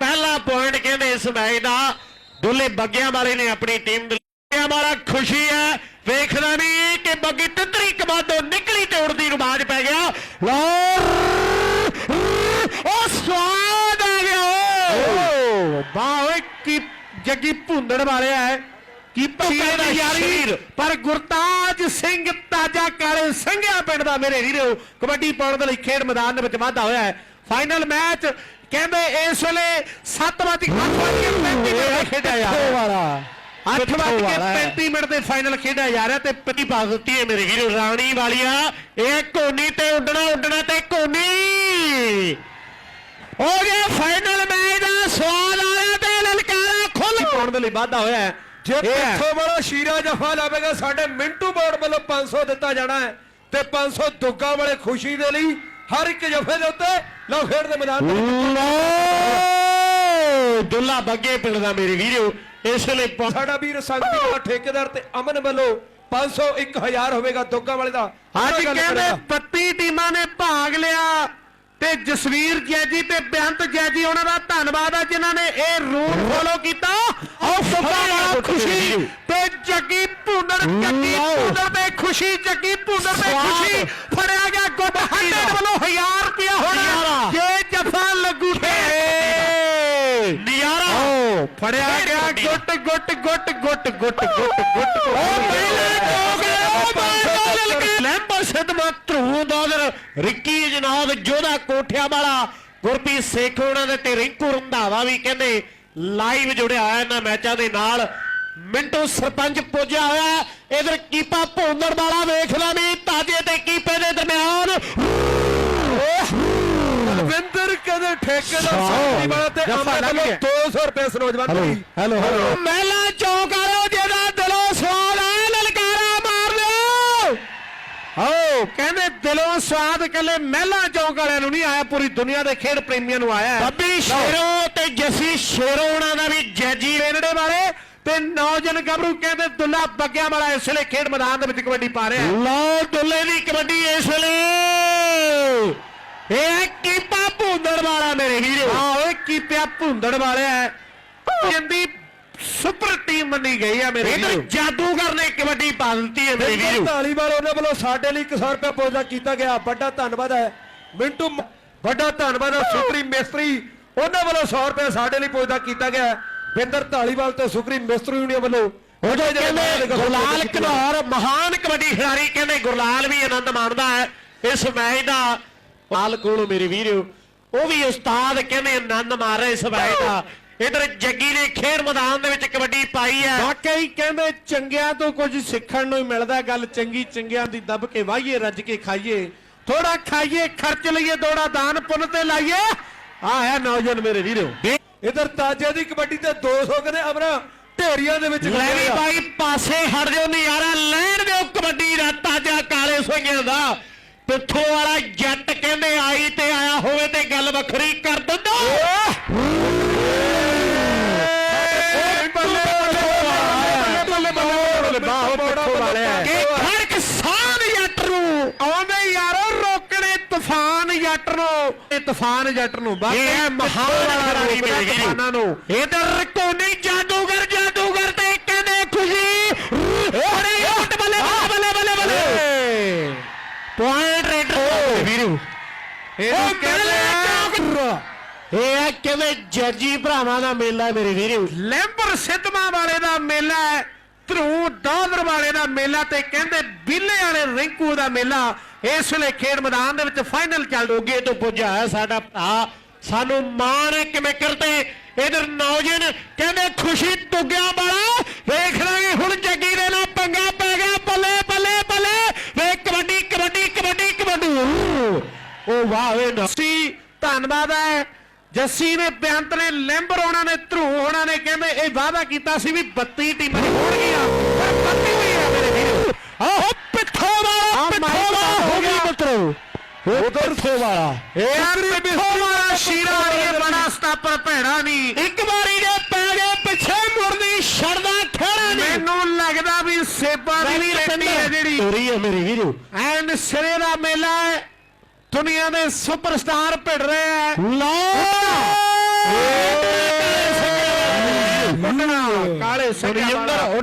ਪਹਿਲਾ ਪੁਆਇੰਟ ਕਹਿੰਦੇ ਇਸ ਮੈਚ ਦਾ। ਦੁੱਲੇ ਬੱਗਿਆਂ ਵਾਲੇ ਨੇ ਆਪਣੀ ਟੀਮ ਦੇ ਬੱਗਿਆਂ ਵਾਲਾ ਖੁਸ਼ੀ ਹੈ। ਵੇਖਦਾ ਨਹੀਂ ਕਿ ਬੱਗੀ ਤਿੱਤਰੀ ਕਮਾਦੋਂ ਨਿਕਲੀ ਤੇ ਉੜਦੀ ਬਾਜ ਪੈ ਗਿਆ। ਲੋ ਉਹ ਸਵਾਦ ਆ ਗਿਆ ਓਏ! ਕੀ ਜੱਗੀ ਭੁੰਦੜ ਵਾਲਿਆ ਹੈ। ਕੀ ਦੀ ਯਾਰੀ। ਪਰ ਗੁਰਤਾਜ ਸਿੰਘ ਤਾਜਾ ਕਾਲੇ ਸੰਘਿਆ ਪਿੰਡ ਦਾ ਮੇਰੇ ਵੀਰੋ ਕਬੱਡੀ ਪਾਉਣ ਦੇ ਲਈ ਖੇਡ ਮੈਦਾਨ ਦੇ ਵਿੱਚ ਵਾਧਾ ਹੋਇਆ ਹੈ। ਫਾਈਨਲ ਮੈਚ ਕਹਿੰਦੇ ਇਸ ਵੇਲੇ 7 ਵਜੇ 8 ਵਜੇ 35 ਮਿੰਟ ਖੇਡਿਆ ਜਾ ਰਿਹਾ। ਵਾਲਾ 8 ਪਿੱਠੋਂ ਵਜੇ ਵਾਲਾ ਹੈ। 35 ਮਿੰਟ ਦੇ ਫਾਈਨਲ ਖੇਡਿਆ ਜਾ ਰਿਹਾ ਤੇ ਪਤੀ ਪਾ ਦਿੱਤੀ ਹੈ ਮੇਰੇ ਵੀਰੋ ਰਾਣੀ ਵਾਲੀਆ। ਇਹ ਕੋਨੀ ਤੇ ਉੱਡਣਾ ਉੱਡਣਾ ਤੇ ਕੋਨੀ ਹੋ ਗਿਆ ਫਾਈਨਲ ਮੈਚ ਦਾ ਸਵਾਦ ਆਇਆ ਤੇ ਲਲਕਾਰਾ ਖੁੱਲ ਪਾਉਣ ਦੇ ਲਈ ਵਾਧਾ ਹੋਇਆ ਹੈ। ਜੇ। ਪਿੱਥੋਂ ਵਾਲਾ ਸ਼ੀਰਾ ਜਫਾ ਲਾਵੇਗਾ ਸਾਡੇ ਮਿੰਟੂ ਬੋਰਡ ਵੱਲੋਂ 500 ਦਿੱਤਾ ਜਾਣਾ ਹੈ ਤੇ 500 ਦੁੱਗਾ ਵਾਲੇ ਖੁਸ਼ੀ ਦੇ ਲਈ ਹਰ ਇੱਕ ਜਫੇ ਦੇ ਉੱਤੇ ਲਓ ਖੇਡ ਦੇ ਮੈਦਾਨ ਦੇ ਦੁੱਲਾ ਬੱਗੇ ਪਿੰਡ ਦਾ ਮੇਰੇ ਵੀਰੋ ਇਸ ਲਈ ਸਾਡਾ ਵੀਰ ਸੰਗਤੀ ਵਾਲਾ ਠੇਕੇਦਾਰ ਤੇ ਅਮਨ ਵੱਲੋਂ 500 1000 ਹੋਵੇਗਾ ਦੁੱਗਾ ਵਾਲੇ ਦਾ ਅੱਜ ਕਹਿੰਦੇ ਕਰੇਗਾ। 32 ਟੀਮਾਂ ਨੇ ਭਾਗ ਲਿਆ ਤੇ ਜਸਵੀਰ ਜੈਜੀ ਤੇ ਬੇਅੰਤ ਜੈਜੀ ਉਹਨਾਂ ਦਾ ਧੰਨਵਾਦ ਆ ਜਿਨ੍ਹਾਂ ਨੇ ਇਹ ਰੂਲ ਫੋਲੋ ਕੀਤਾ ਸੁੱਕਾ ਵਾਲਾ ਖੁਸ਼ੀ ਤੇ ਜੱਗੀ ਭੁੰਨਰ ਜੱਗੀ। ਭੁੰਨਰ ਤੇ ਖੁਸ਼ੀ ਜੱਗੀ ਭੁੰਨਰ ਤੇ। ਖੁਸ਼ੀ ਫੜਿਆ ਗਿਆ 100 ਵੱਲੋਂ 1000 ਰੁਪਇਆ ਹੋਣਾ। ਨਜ਼ਾਰਾ। ਜੇ ਜਫਾ ਲੱਗੂ ਤੇ ਨਜ਼ਾਰਾ ਓ ਫੜਿਆ ਫੇਰ ਗਿਆ ਕਬੱਡੀ ਦਾ। ਗੁੱਟ ਗੁੱਟ ਗੁੱਟ ਗੁੱਟ ਗੁੱਟ ਗੁੱਟ ਗੁੱਟ। ਉਹ ਪਹਿਲੇ ਹੋ ਗਏ ਉਹ ਬਾਲ ਕੇ ਲੈਂਬਰ ਸਿੱਧਮਾ ਧਰੂ ਦੋਦਰ ਰਿੱਕੀ ਜਨਾਬ ਜੋਧਾ ਕੋਠਿਆਂ ਵਾਲਾ ਗੁਰਪ੍ਰੀਤ ਸੇਖ ਉਹਨਾਂ ਦੇ ਤੇ ਰਿੰਕੂ ਰੰਧਾਵਾ ਵੀ ਕਹਿੰਦੇ ਲਾਈਵ ਜੁੜਿਆ ਹੋਇਆ ਇਹਨਾਂ ਮੈਚਾਂ ਦੇ ਨਾਲ। ਮਿੰਟੂ ਸਰਪੰਚ ਪੁੱਜਿਆ ਹੋਇਆ ਇਧਰ ਕੀਪਾ ਭੋਂਦੜ ਵਾਲਾ ਵੇਖਦਾ ਨਹੀਂ ਤਾਜੇ ਤੇ ਕੀਪੇ ਦੇ ਦਰਮਿਆਨ ਬਲਵਿੰਦਰ ਕਹਿੰਦੇ ਠੇਕੇਦਾਰ। ਸੰਗਤੀ ਵਾਲਾ ਤੇ ਲੱਗ ਵੱਲੋਂ ਗਿਆ। 200 ਰੁਪਏ ਇਸ ਨੌਜਵਾਨ ਹੈਲੋ ਹੈਲੋ ਹੈਲੋ ਮਹਿਲਾ ਚੌਕ ਵਾਲੋ ਜਿਹਦਾ ਦਿਲੋਂ ਸਵਾਲ ਹੈ ਲਲਕਾਰਾ ਮਾਰ ਲਿਓ ਆਓ ਕਹਿੰਦੇ ਦਿਲੋਂ ਸਵਾਦ ਕੱਲੇ ਮਹਿਲਾ ਚੌਂਕ ਵਾਲਿਆਂ ਨੂੰ ਨਹੀਂ ਆਇਆ ਪੂਰੀ ਦੁਨੀਆ ਦੇ ਖੇਡ ਪ੍ਰੇਮੀਆਂ ਨੂੰ ਆਇਆ। ਬੱਬੀ ਸ਼ੇਰੋ ਤੇ ਜੱਸੀ ਸ਼ੇਰੋ ਉਹਨਾਂ ਦਾ ਵੀ ਜੈਜੀ ਰੇਨੜੇ ਵਾਲੇ ਤੇ ਨੌਜਨ ਗੱਭਰੂ ਕਹਿੰਦੇ ਦੁੱਲਾ ਬੱਗਿਆਂ ਵਾਲਾ ਇਸ ਵੇਲੇ ਖੇਡ ਮੈਦਾਨ ਦੇ ਵਿੱਚ ਕਬੱਡੀ ਪਾ ਰਿਹਾ। ਲਓ ਦੁੱਲੇ ਦੀ ਕਬੱਡੀ ਇਸ ਵੇਲੇ ਇਹ ਕੀਪਾ ਭੁੰਦੜ ਵਾਲਾ ਮੇਰੇ ਵੀਰੋ। ਹਾਂ ਓਏ ਕੀ ਪਿਆ ਭੁੰਦੜ ਵਾਲਿਆ ਜਿੰਦੀ ਸੁਪਰ ਟੀਮ ਮੰਨੀ ਗਈ ਆ ਮੇਰੇ ਵੀਰੋ। ਜਾਦੂਗਰ ਨੇ ਕਬੱਡੀ ਪਾ ਦਿੱਤੀ ਹੈ ਮੇਰੇ ਵੀਰੋ। ਢਾਲੀਵਾਲ ਉਹਨਾਂ ਵੱਲੋਂ ਸਾਡੇ ਲਈ 100 ਰੁਪਏ ਪਹੁੰਚਦਾ ਕੀਤਾ ਗਿਆ। ਵੱਡਾ ਧੰਨਵਾਦ ਹੈ। ਮਿੰਟੂ ਵੱਡਾ ਧੰਨਵਾਦ ਹੈ। ਸੁਪਰੀਮ ਮਿਸਤਰੀ ਉਹਨਾਂ ਵੱਲੋਂ 100 ਰੁਪਏ ਸਾਡੇ ਲਈ ਪਹੁੰਚਦਾ ਕੀਤਾ ਗਿਆ। ਬਿੰਦਰ ਢਾਲੀਵਾਲ ਤੇ ਸੁਪਰੀਮ ਮਿਸਤਰੀ ਯੂਨੀਅਨ ਵੱਲੋਂ ਗੁਰਲਾਲ ਘਨੌਰ ਮਹਾਨ ਕਬੱਡੀ ਖਿਡਾਰੀ ਕਹਿੰਦੇ ਗੁਰਲਾਲ ਵੀ ਆਨੰਦ ਮਾਣਦਾ ਹੈ। ਇਸ ਮੈਚ ਦਾ ਹਾਲ ਕੋਲ ਮੇਰੇ ਵੀਰੋ ਉਹ ਵੀ ਉਸਤਾਦ ਕਹਿੰਦੇ ਆਨੰਦ ਮਾਰ ਮੈਚ ਦਾ। ਇਧਰ ਜੱਗੀ ਨੇ ਖੇਡ ਮੈਦਾਨ ਦੇ ਵਿੱਚ ਕਬੱਡੀ ਪਾਈ ਹੈ। ਵਾਕਈ ਕਹਿੰਦੇ ਚੰਗਿਆਂ ਤੋਂ ਕੁਝ ਸਿੱਖਣ ਨੂੰ ਹੀ ਮਿਲਦਾ ਗੱਲ ਚੰਗੀ ਚੰਗਿਆਂ ਦੀ ਦੱਬ ਕੇ ਵਾਹੀਏ ਰੱਜ ਕੇ ਖਾਈਏ। ਥੋੜਾ ਖਾਈਏ ਖਰਚ ਲਈਏ ਥੋੜਾ ਦਾਨ ਪੁੰਨ ਤੇ ਲਾਈਏ। ਆ ਹੈ ਨੌਜਵਾਨ ਮੇਰੇ ਵੀਰੋ। ਇਧਰ ਤਾਜੇ ਦੀ ਕਬੱਡੀ ਤੇ 200 ਕਹਿੰਦੇ ਅਮਰਾ ਢੇਰੀਆਂ ਦੇ ਵਿੱਚ ਲੈ ਵੀ। ਬਾਈ ਪਾਸੇ ਹਟ ਜਾਓ ਨਜ਼ਾਰਾ ਲੈਣ ਦਿਓ ਕਬੱਡੀ ਦਾ ਤਾਜਾ ਕਾਲੇ ਸੋਈਆਂ ਦਾ। ਪਿੱਥੋਂ ਵਾਲਾ ਜੱਟ ਕਹਿੰਦੇ ਆਈ ਤੇ ਆਇਆ ਹੋਵੇ ਤੇ ਗੱਲ ਵੱਖਰੀ ਕਰ ਦਿੰਦਾ। ਬਾਹੋ ਪਿੱਛੋਂ ਵਾਲਿਆ ਕਿ ਜੱਟ ਨੂੰ। ਆਉਂਦੇ ਯਾਰੋ ਰੋਕਣੇ ਤੂਫਾਨ ਜੱਟ ਨੂੰ। ਇਹ ਤੂਫਾਨ ਜੱਟ ਨੂੰ ਬਾਕੀ ਇਹ ਹੈ ਮਹਾਨ ਖਿਡਾਰੀ ਮੇਰੇ ਵੀਰੋ ਤੂਫਾਨਾਂ ਨੂੰ। ਇਧਰ ਕੋਨੀ ਜਾਦੂਗਰ ਜਾਦੂਗਰ ਤੇ ਕਹਿੰਦੇ ਖੁਸ਼ੀ ਅਰੇ ਹਟ ਬੱਲੇ ਬੱਲੇ ਬੱਲੇ ਬੱਲੇ ਪੁਆਇੰਟ ਰੇਡਰ ਵੀਰੋ ਇਹਨੂੰ ਉਹ ਕਹਿੰਦੇ ਆ ਇਹ ਹੈ ਕਿਵੇਂ ਜੱਜੀ ਭਰਾਵਾਂ ਦਾ ਮੇਲਾ ਮੇਰੇ ਵੀਰੋ। ਲੈਂਬਰ ਸਿੱਧਵਾਂ ਵਾਲੇ ਦਾ ਮੇਲਾ ਹੈ ਧਰੂ ਦੋਦਰ ਵਾਲੇ ਦਾ ਮੇਲਾ ਤੇ ਕਹਿੰਦੇ ਬਿੱਲੇ ਵਾਲੇ ਰਿੰਕੂ ਦਾ ਮੇਲਾ। ਇਸ ਵੇਲੇ ਖੇਡ ਮੈਦਾਨ ਦੇ ਵਿੱਚ ਫਾਈਨਲ ਚੱਲ ਰਿਹਾ ਅੱਗੇ ਤੋਂ ਪੁੱਜਾ ਹੈ ਸਾਡਾ ਭਰਾ। ਸਾਨੂੰ ਮਾਣ ਹੈ ਕਿਵੇਂ ਕਰਤੇ ਇਧਰ ਨੌਜਵਾਨ ਕਹਿੰਦੇ ਖੁਸ਼ੀ ਤੁਗਿਆ ਵਾਲਾ। ਵੇਖ ਲਾਂਗੇ ਹੁਣ ਜੱਗੀ ਦੇ ਨਾਲ ਪੰਗਾ ਪੈ ਗਿਆ। ਵਾਹ ਵੇ ਨਾ ਜੱਸੀ ਧੰਨਵਾਦ ਹੈ। ਜੱਸੀ ਨੇ ਬੇਅੰਤ ਨੇ ਲੈਂਬਰ ਉਹਨਾਂ ਨੇ ਧਰੂ ਉਹਨਾਂ ਨੇ ਕਹਿੰਦੇ ਇਹ ਵਾਅਦਾ ਕੀਤਾ ਸੀ ਵੀ 32 ਟੀਮਾਂ ਹੋਣਗੀਆਂ। ਪਰ 32 ਹੋਈ ਆ ਮੇਰੇ ਵੀਰੋ। ਆਹੋ ਪਿੱਠੋ ਵਾਲਾ ਪਿੱਠੋ ਵਾਲਾ ਹੋ ਗਿਆ। ਮਿੱਤਰੋ ਉਧਰ ਸੇ ਵਾਲਾ। ਇਹ ਪਿੱਛੋਂ ਵਾਲਾ ਸ਼ੀਰਾ ਇਹ ਬੜਾ ਸਤਾਪਰ ਭੈੜਾ ਨਹੀਂ। ਇੱਕ ਵਾਰੀ ਜੇ ਪੈ ਗਏ ਪਿੱਛੇ ਮੁੜਦੀ ਛੜਦਾ ਖੜਾ ਨਹੀਂ। ਮੈਨੂੰ ਲੱਗਦਾ ਵੀ ਸੇਬਾ ਦੀ ਪੈਂਦੀ ਹੈ ਜਿਹੜੀ। ਤੋਰੀ ਹੈ ਮੇਰੇ ਵੀਰੋ। ਐਂਡ ਸਿਰੇ ਦਾ ਮੇਲਾ ਹੈ। ਦੁਨੀਆ ਦੇ ਸੁਪਰਸਟਾਰ ਭਿੜ ਰਹੇ ਲਓ ਕੁੱਟਣਾ ਕਾਲੇ ਸੁਰਿੰਦਰ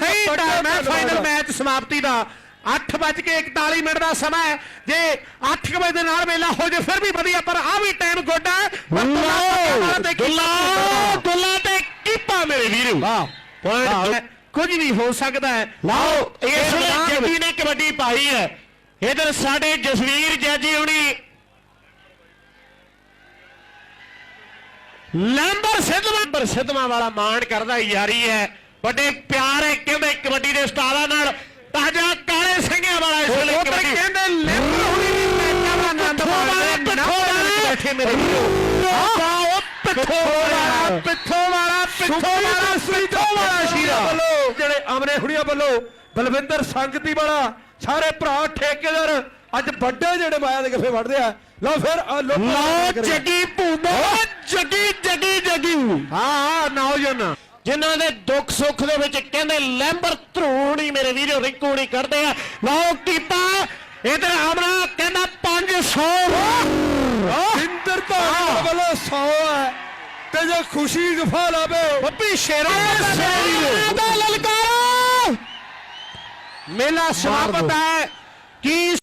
ਸਹੀ ਟਾਈਮ ਹੈ। ਫਾਈਨਲ ਮੈਚ ਸਮਾਪਤੀ ਦਾ। 8:41 ਮਿੰਟ ਦਾ ਸਮਾਂ ਹੈ। ਜੇ 8 ਵਜੇ ਦੇ ਨਾਲ ਮੇਲਾ ਹੋ ਜੇ ਫਿਰ ਵੀ ਵਧੀਆ ਪਰ ਆ ਵੀ ਟਾਈਮ ਗੁੱਡ ਦੁੱਲਾ ਦੁੱਲਾ! ਤੇ ਕੀਪਾ ਮੇਰੇ ਵੀਰੋ! ਵਾਹ! ਪੁਆਇੰਟ ਕੁਝ ਵੀ ਹੋ ਸਕਦਾ ਹੈ। ਲਓ ਇਸ ਵੇਲੇ ਜੱਗੀ ਨੇ ਕਬੱਡੀ ਪਾਈ ਹੈ। ਇਧਰ ਸਾਡੇ ਜਸਵੀਰ ਜੱਜੀ ਹੁਣੀ। ਲੰਬਰ ਸਿੱਧਵਾਂ ਪਰ ਸਿੱਧਵਾਂ ਵਾਲਾ ਮਾਣ ਕਰਦਾ ਯਾਰੀ ਹੈ। ਵੱਡੇ ਪਿਆਰ ਹੈ ਕਹਿੰਦੇ ਕਬੱਡੀ ਦੇ ਸਟਾਰਾਂ ਨਾਲ? ਤਾਜਾ ਕਾਲੇ ਸਿੰਘਿਆਂ ਵਾਲਾ ਇਸ ਵੇਲੇ ਕਬੱਡੀ। ਕਹਿੰਦੇ ਲੈਂਬਰ ਹੁਣੀ ਵੀ ਮੈਚਾਂ ਦਾ ਆਨੰਦ ਮਾਣਦੇ ਨੇ ਬੈਠੇ ਮੇਰੇ ਵੀਰੋ। ਆਹ ਪਿੱਥੋਂ ਵਾਲਾ ਪਿੱਥੋਂ ਵਾਲਾ ਪਿੱਥੋਂ ਵਾਲਾ ਪਿੱਥੋਂ ਵਾਲਾ ਸ਼ੀਰਾ। ਜਿਹੜੇ ਆਮਨੇ ਹੁਣੀਆਂ ਵੱਲੋਂ ਬਲਵਿੰਦਰ ਸੰਗਤੀ ਵਾਲਾ ਸਾਰੇ ਭਰਾ ਠੇਕੇਦਾਰ ਅੱਜ ਵੱਡੇ ਜਿਹੜੇ ਮਾਇਆ ਦੇ ਗੱਫੇ ਵੜਦੇ ਆ। ਲਓ ਫਿਰ ਆਹ ਲੋਕਾਂ ਨੂੰ ਲਓ। ਜੱਗੀ ਭੂਮਾ ਜੱਗੀ ਜੱਗੀ ਜੱਗੀ। ਹਾਂ ਨੌਜਵਾਨ। ਜਿਨ੍ਹਾਂ ਦੇ ਦੁੱਖ ਸੁੱਖ ਦੇ ਵਿੱਚ ਕਹਿੰਦੇ ਲੈਂਬਰ ਧਰੂਣੀ ਮੇਰੇ ਵੀਰੋ ਰਿੰਕੂ ਨਹੀਂ ਕੱਢਦੇ ਆ। ਲਓ ਕੀਪਾ ਇਧਰ ਆਮਣਾ ਕਹਿੰਦਾ 500 ਸਿੰਦਰ ਧਾਰਨ ਵੱਲੋਂ 100 ਹੈ। ਤੇ ਜੇ ਖੁਸ਼ੀ ਗਫਾ ਲਾਵੇ ਬੱਬੀ ਸ਼ੇਰਾ ਦਾ ਲਲਕਾਰਾ। ਮੇਲਾ ਸਮਾਪਤ ਹੈ। ਕੀ